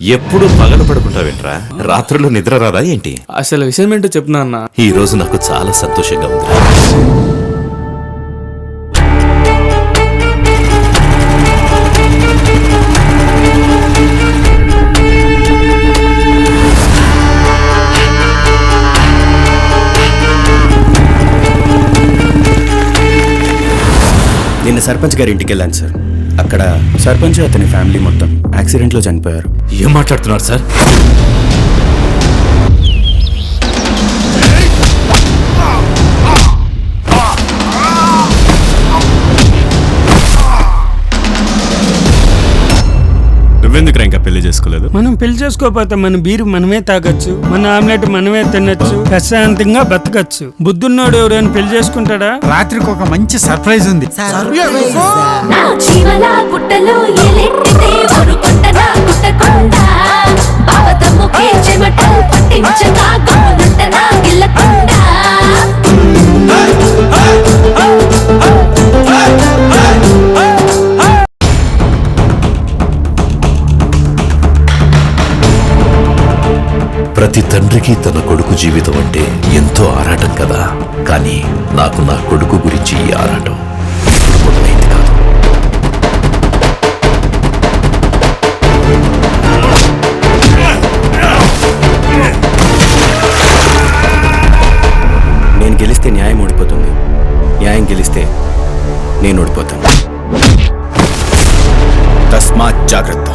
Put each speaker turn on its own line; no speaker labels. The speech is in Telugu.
ఎప్పుడు పగలు పడుకుంటావేంట్రా? రాత్రులు నిద్ర రాదా ఏంటి?
అసలు విషయం ఏంటో చెప్తున్నా అన్న?
ఈ రోజు నాకు చాలా సంతోషంగా ఉంది.
నిన్న సర్పంచ్ గారి ఇంటికి వెళ్ళాను సార్. అక్కడ సర్పంచ్ అతని ఫ్యామిలీ మొత్తం యాక్సిడెంట్లో చనిపోయారు.
ఏం మాట్లాడుతున్నారు సార్?
నువ్వెందుకు ఇంకా పెళ్ళి చేసుకోలేదు?
మనం పెళ్ళి చేసుకోకపోతే మన బీరు మనమే తాగొచ్చు మన ఆమ్లెట్ మనమే తినొచ్చు ప్రశాంతంగా బతకచ్చు. బుద్ధున్నోడు ఎవరైనా పెళ్ళి చేసుకుంటాడా?
రాత్రికి ఒక మంచి సర్ప్రైజ్ ఉంది.
ప్రతి తండ్రికి తన కొడుకు జీవితం అంటే ఎంతో ఆరాటం కదా. కానీ నాకు నా కొడుకు గురించి ఈ ఆరాటం మొదలైంది కాదు.
నేను గెలిస్తే న్యాయం ఓడిపోతుంది. న్యాయం గెలిస్తే నేను ఓడిపోతాను. తస్మాత్ జాగ్రత్త.